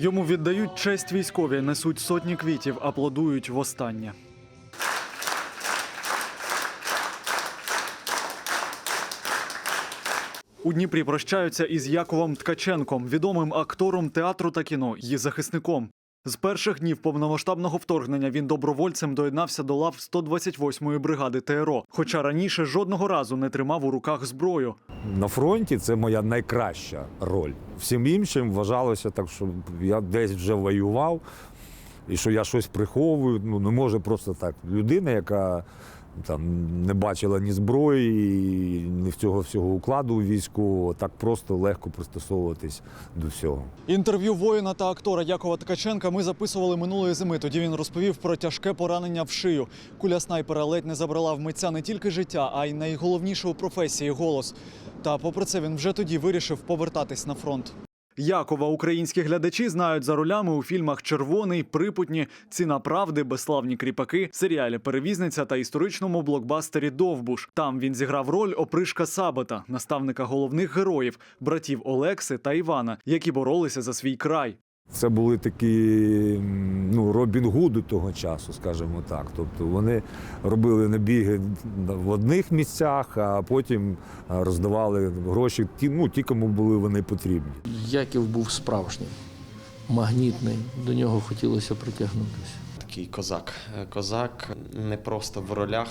Йому віддають честь військові, несуть сотні квітів, аплодують востаннє. У Дніпрі прощаються із Яковом Ткаченком, відомим актором театру та кіно, її захисником. З перших днів повномасштабного вторгнення він добровольцем доєднався до лав 128-ї бригади ТРО, хоча раніше жодного разу не тримав у руках зброю. На фронті це моя найкраща роль. Всім іншим вважалося так, що я десь вже воював, і що я щось приховую. Ну не може просто так. Людина, яка там не бачила ні зброї, ні в цього всього укладу війську, так просто легко пристосовуватись до всього. Інтерв'ю воїна та актора Якова Ткаченка ми записували минулої зими. Тоді він розповів про тяжке поранення в шию. Куля снайпера ледь не забрала в митця не тільки життя, а й найголовніше у професії голос. Та попри це він вже тоді вирішив повертатись на фронт. Якова українські глядачі знають за ролями у фільмах Червоний, Припутні, Ціна правди, Безславні кріпаки, серіалі Перевізниця та історичному блокбастері Довбуш. Там він зіграв роль опришка Сабата, наставника головних героїв, братів Олекси та Івана, які боролися за свій край. Це були такі ну, Робін Гуди того часу, скажімо так. Тобто вони робили набіги в одних місцях, а потім роздавали гроші ті, ну, ті, кому були вони потрібні. Яків був справжнім, магнітний, до нього хотілося притягнутися. Такий козак. Козак не просто в ролях,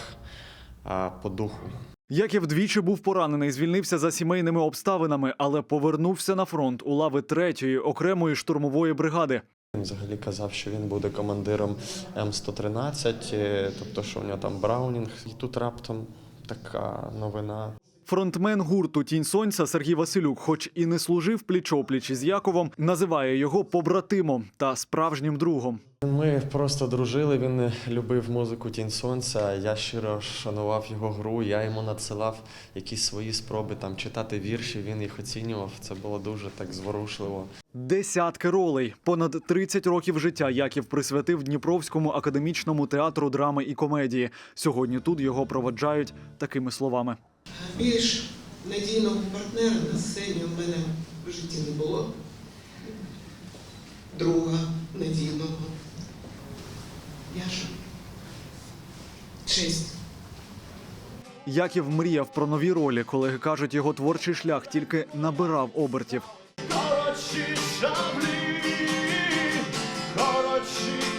а по духу. Яків двічі був поранений, звільнився за сімейними обставинами, але повернувся на фронт у лави третьої окремої штурмової бригади. Він взагалі казав, що він буде командиром М113, е, тобто, що у нього там Браунінг. І тут раптом така новина. Фронтмен гурту Тінь Сонця Сергій Василюк, хоч і не служив пліч-опліч із Яковом, називає його побратимом та справжнім другом. Ми просто дружили. Він любив музику Тінь Сонця. Я щиро шанував його гру. Я йому надсилав якісь свої спроби там читати вірші. Він їх оцінював. Це було дуже так зворушливо. Десятки ролей, понад 30 років життя Яків присвятив Дніпровському академічному театру драми і комедії. Сьогодні тут його проводжають такими словами. Більш надійного партнера на сцені у мене в житті не було. Друга надійного. Яша. Честь. Яків мріяв про нові ролі. Колеги кажуть, його творчий шлях тільки набирав обертів. Коротші шаблі, коротші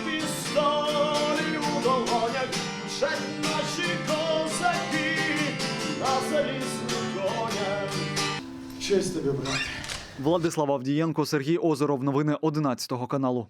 Честь тобі, брат. Владислав Авдієнко, Сергій Озеров. Новини 11 каналу.